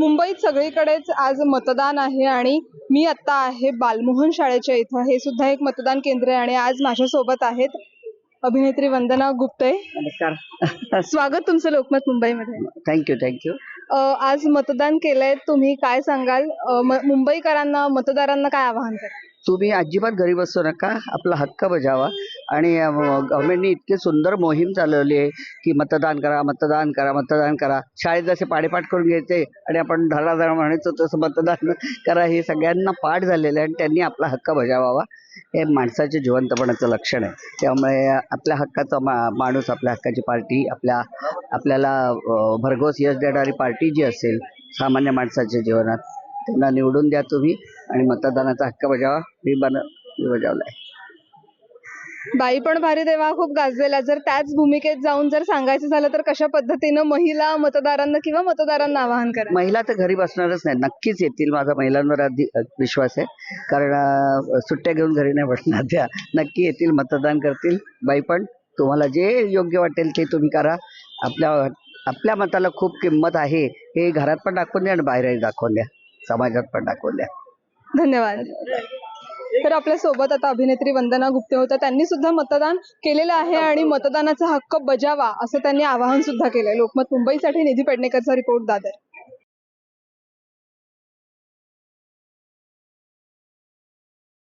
मुंबईत सगळीकडेच आज मतदान आहे आणि मी आता आहे बालमोहन शाळेच्या इथं. हे सुद्धा एक मतदान केंद्र आहे आणि आज माझ्यासोबत आहेत अभिनेत्री वंदना गुप्ते. नमस्कार. स्वागत तुमचं लोकमत मुंबईमध्ये. थँक्यू थँक्यू आज मतदान केलंय तुम्ही काय सांगाल? मुंबईकरांना मतदारांना काय आवाहन करा? तुम्ही अजिबात घरी बसू नका. आपला हक्क बजावा. आणि गव्हर्नमेंटनी इतकी सुंदर मोहीम चालवली आहे की मतदान करा मतदान करा मतदान करा. शाळेत जसे पाडेपाठ करून घ्यायचे आणि आपण धडाधडा म्हणायचो तसं मतदान करा हे सगळ्यांना पाठ झालेलं आहे आणि त्यांनी आपला हक्क बजावावा. हे माणसाचे जिवंतपणाचं लक्षण आहे. त्यामुळे आपल्या हक्काचा मा माणूस आपल्या हक्काची पार्टी आपल्या आपल्याला भरघोस यश देणारी पार्टी जी असेल सामान्य माणसाच्या जीवनात त्यांना निवडून द्या तुम्ही. आणि मतदानाचा हक्क बजावा मी बन मी बजावला आहे. बाई पण भारी देवा खूप गाजलेला जर त्याच भूमिकेत जाऊन जर सांगायचं झालं तर कशा पद्धतीनं महिला मतदारांना किंवा मतदारांना आवाहन करा महिला तर घरी बसणारच नाही नक्कीच येतील माझा महिलांवर आधी विश्वास आहे. कारण अं, सुट्ट्या घेऊन घरी नाही बसणार त्या. नक्की येतील मतदान करतील. बाई पण तुम्हाला जे योग्य वाटेल ते तुम्ही करा. आपल्या आपल्या मताला खूप किंमत आहे. हे घरात पण दाखवून द्या आणि बाहेरही दाखवून द्या. समाजात पण दाखवून द्या. धन्यवाद. तर आपल्यासोबत आता अभिनेत्री वंदना गुप्ते होत्या त्यांनी सुद्धा मतदान केलेलं आहे आणि मतदानाचा हक्क बजावा असं त्यांनी आवाहन सुद्धा केलंय. लोकमत मुंबईसाठी निधी पेडणेकरचा रिपोर्ट दादर.